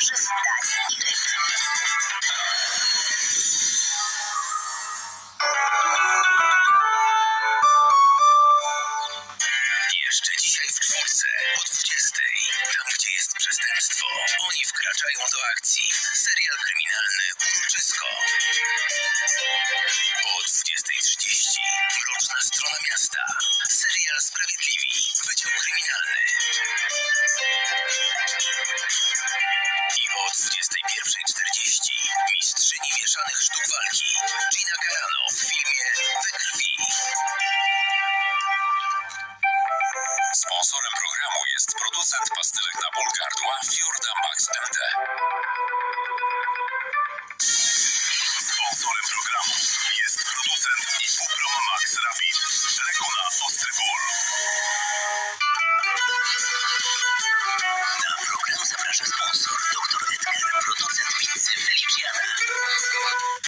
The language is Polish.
dań i ryb. Jeszcze dzisiaj w czwórce o 20. Tam, gdzie jest przestępstwo, oni wkraczają do akcji. Serial kryminalny Uroczysko. O 20.30 Mroczna strona miasta. Serial Sprawiedliwi. Wydział kryminalny. Mieszanych sztuk walki. Gina Carano w filmie We krwi. Sponsorem programu jest producent pastylek na ból gardła Fiorda Max MD. Sponsorem programu jest producent Ibuprom Max Rapid. Leku na ostry ból. Na program zaprasza sponsor.